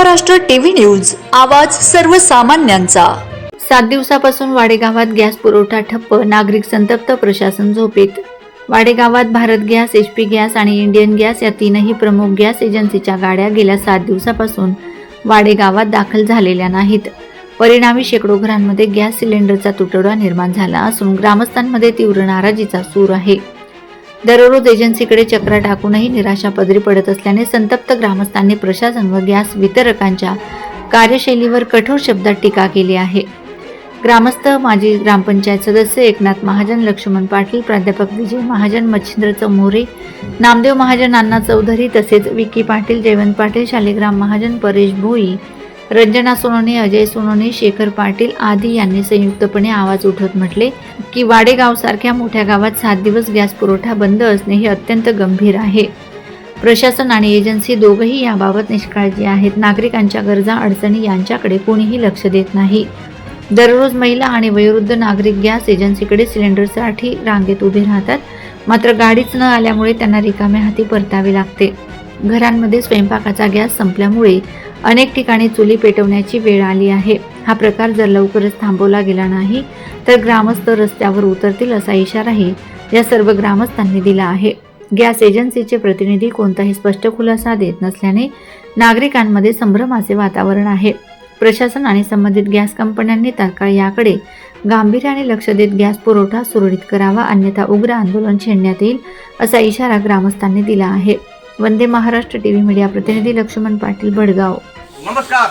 Maharashtra TV news आवाज सर्वसामान्यांचा. सात दिवसापासून वाडेगावात गॅस पुरवठा ठप्प नागरिक संतप्त प्रशासन झोपेत. वाडेगावात Bharat gas H P gas आणि इंडियन गॅस या तीनही प्रमुख गॅस एजन्सीच्या गाड्या गेल्या सात दिवसापासून वाडेगावात दाखल झालेल्या नाहीत. परिणामी शेकडो घरांमध्ये गॅस सिलेंडरचा तुटवडा निर्माण झाला असून ग्रामस्थांमध्ये तीव्र नाराजीचा सूर आहे. दररोज एजन्सीकडे चक्रा टाकूनही निराशा पदरी पडत असल्याने संतप्त ग्रामस्थांनी प्रशासन व गॅस वितरकांच्या कार्यशैलीवर कठोर शब्दात टीका केली आहे. ग्रामस्थ माजी ग्रामपंचायत सदस्य एकनाथ महाजन लक्ष्मण पाटील प्राध्यापक विजय महाजन मच्छिंद्र चमोरे नामदेव महाजन अण्णा चौधरी तसेच विकी पाटील जयवंत पाटील शालिग्राम महाजन परेश भोई रंजना सोनोने अजय सोनोनी शेखर पाटील आदी यांनी संयुक्तपणे आवाज उठवत म्हटले की वाडेगावसारख्या मोठ्या गावात सात दिवस गॅस पुरवठा बंद असणे हे अत्यंत गंभीर आहे. प्रशासन आणि एजन्सी दोघंही याबाबत निष्काळजी आहेत. नागरिकांच्या गरजा अडचणी यांच्याकडे कोणीही लक्ष देत नाही. दररोज महिला आणि वयोवृद्ध नागरिक गॅस एजन्सीकडे सिलेंडरसाठी रांगेत उभे राहतात. मात्र गाडीच न आल्यामुळे त्यांना रिकाम्या हाती परतावे लागते. घरांमध्ये स्वयंपाकाचा गॅस संपल्यामुळे अनेक ठिकाणी चुली पेटवण्याची वेळ आली आहे. हा प्रकार जर लवकरच थांबवला गेला नाही तर ग्रामस्थ रस्त्यावर उतरतील असा इशाराही या सर्व ग्रामस्थांनी दिला आहे. गॅस एजन्सीचे प्रतिनिधी कोणताही स्पष्ट खुलासा देत नसल्याने नागरिकांमध्ये संभ्रमाचे वातावरण आहे. प्रशासन आणि संबंधित गॅस कंपन्यांनी तात्काळ याकडे गांभीर्याने लक्ष देत गॅस पुरवठा सुरळीत करावा अन्यथा उग्र आंदोलन छेडण्यात येईल असा इशारा ग्रामस्थांनी दिला आहे. वंदे महाराष्ट्र टीव्ही मीडिया प्रतिनिधी लक्ष्मण पाटील भडगाव नमस्कार.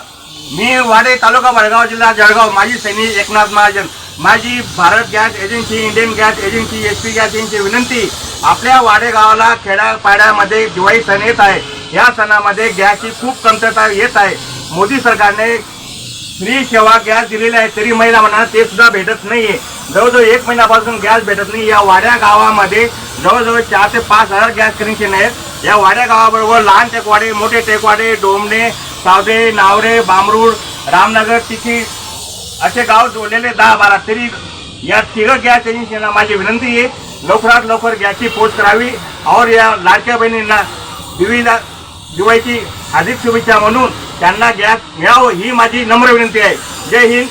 मी वाडे तालुका वडगाव जिल्हा जळगाव. माजी सैनिक एकनाथ महाजन. माझी Bharat gas agency Indian gas agency H P gas यांची विनंती. आपल्या वाडे गावाला खेड्यापाड्यामध्ये दिवाळी सण येत आहे. या सणामध्ये गॅसची खूप कमतरता येत आहे. मोदी सरकारने फ्री सेवा गॅस दिलेली आहे तरी महिला म्हणा ते सुद्धा भेटत नाही आहे जवळजवळ एक महिन्यापासून गॅस भेटत नाही. या वाड्या गावामध्ये जवळजवळ चार ते पाच हजार गॅस कनेक्शन आहेत. या वाड्या गावाबरोबर लहान टेकवाडे मोठे टेकवाडे डोमणे सावदे नावरे बामरूड रामनगर तिथी असे गाव जोडलेले दहा बारा तरी या तिघ गॅस एजन्सीना माझी विनंती आहे. लवकरात लवकर गॅसची पोच करावी. और या लाडक्या बहिणींना दिवीला दिवाळीची हार्दिक शुभेच्छा म्हणून त्यांना गॅस मिळावं ही माझी नम्र विनंती आहे. जय हिंद.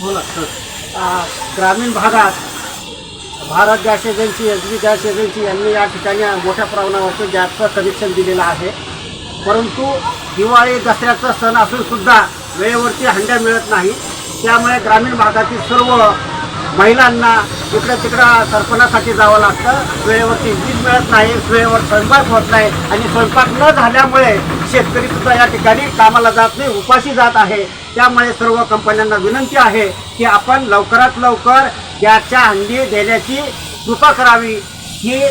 बोला ग्रामीण भागात Bharat gas agency S B gas agency यांनी या ठिकाणी मोठ्या प्रमाणावरती गॅसचं कनेक्शन दिलेलं आहे. परंतु दिवाळी दसऱ्याचा सण असूनसुद्धा वेळेवरती हंड्या मिळत नाही. त्यामुळे ग्रामीण भागातील सर्व महिलांना इकडं तिकडं सरपणासाठी जावं लागतं. वेळेवरती वीज मिळत नाही वेळेवर स्वयंपाक होत नाही आणि स्वयंपाक न झाल्यामुळे शेतकरी सुद्धा या ठिकाणी कामाला जात नाही उपाशी जात आहे. त्यामुळे सर्व कंपन्यांना विनंती आहे की आपण लवकरात लवकर गॅसच्या हंडी देण्याची कृपा करावी. ही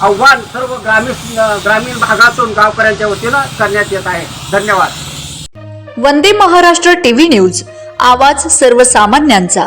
आव्हान सर्व ग्रामीण ग्रामीण भागातून गावकऱ्यांच्या वतीनं करण्यात येत आहे. धन्यवाद. वंदे महाराष्ट्र टीव्ही न्यूज. आवाज सर्वसामान्यांचा.